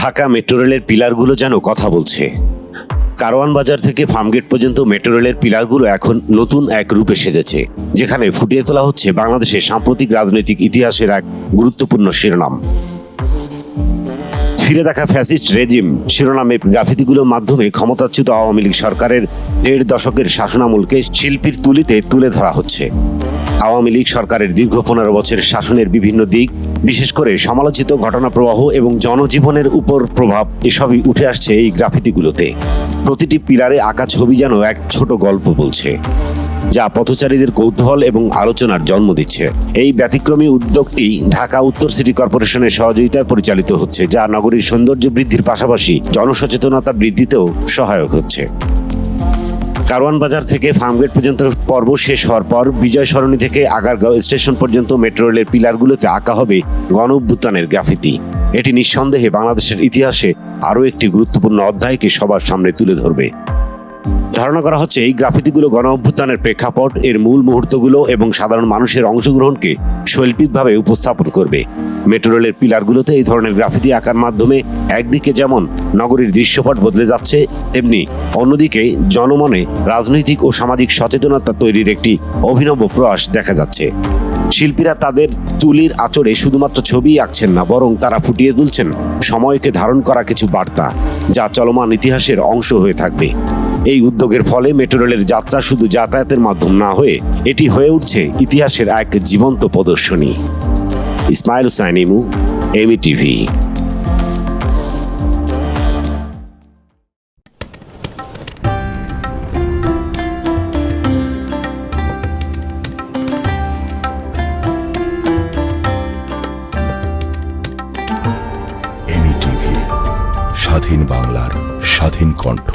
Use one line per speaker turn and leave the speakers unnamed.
Dhaka metro রেলের পিলারগুলো যেন কথা বলছে। কারওয়ান বাজার থেকে ফার্মগেট পর্যন্ত মেট্রো রেলের পিলারগুলো এখন নতুন এক রূপে সেজেছে, যেখানে ফুটিয়ে তোলা হচ্ছে বাংলাদেশের সাম্প্রতিক রাজনৈতিক ইতিহাসের এক গুরুত্বপূর্ণ শিরোনাম। ফিরে দেখা ফ্যাসিস্ট রেজিম, শিরোনামে গ্রাফিতিগুলোর মাধ্যমে ক্ষমতাচ্যুত আওয়ামী লীগ সরকারের দেড় দশকের শাসনামলকে শিল্পীর তুলিতে তুলে ধরা হচ্ছে। আওয়ামী লীগ সরকারের দীর্ঘ পনেরো বছরের শাসনের বিভিন্ন দিক, বিশেষ করে সমালোচিত ঘটনা প্রবাহ এবং জনজীবনের উপর প্রভাব, এসবই উঠে আসছে এই গ্রাফিতিগুলোতে। প্রতিটি পিলারে আঁকা ছবি যেন এক ছোট গল্প বলছে, যা পথচারীদের কৌতূহল এবং আলোচনার জন্ম দিচ্ছে। এই ব্যতিক্রমী উদ্যোগটি ঢাকা উত্তর সিটি কর্পোরেশনের সহযোগিতায় পরিচালিত হচ্ছে, যা নগরীর সৌন্দর্য বৃদ্ধির পাশাপাশি জনসচেতনতা বৃদ্ধিতেও সহায়ক হচ্ছে। কারওয়ান বাজার থেকে ফার্মগেট পর্যন্ত পর্ব শেষ হওয়ার পর বিজয় সরণি থেকে আগারগাঁও স্টেশন পর্যন্ত মেট্রো রেলের পিলারগুলোতে আঁকা হবে গণ অভ্যুত্থানের গ্রাফিতি। এটি নিঃসন্দেহে বাংলাদেশের ইতিহাসে আরও একটি গুরুত্বপূর্ণ অধ্যায়কে সবার সামনে তুলে ধরবে। ধারণা করা হচ্ছে এই গ্রাফিতিগুলো গণ অভ্যুত্থানের প্রেক্ষাপট, এর মূল মুহূর্তগুলো এবং সাধারণ মানুষের অংশগ্রহণকে শৈল্পিকভাবে উপস্থাপন করবে। মেট্রো রেলের পিলারগুলোতে এই ধরনের গ্রাফিতি আঁকার মাধ্যমে একদিকে যেমন নগরীর দৃশ্যপট বদলে যাচ্ছে, তেমনি অন্যদিকে জনমনে রাজনৈতিক ও সামাজিক সচেতনতা তৈরির একটি অভিনব প্রয়াস দেখা যাচ্ছে। শিল্পীরা তাদের তুলির আচরে শুধুমাত্র ছবি আঁকছেন না, বরং তারা ফুটিয়ে তুলছেন সময়কে ধারণ করা কিছু বার্তা, যা চলমান ইতিহাসের অংশ হয়ে থাকবে। এই উদ্যোগের ফলে মেট্রো রেলের যাত্রা শুধু যাতায়াতের মাধ্যম না হয়ে এটি হয়ে উঠছে ইতিহাসের এক জীবন্ত প্রদর্শনী। ইসমাইল সাইনিমু এমি টিভি,
স্বাধীন বাংলার স্বাধীন কণ্ঠ।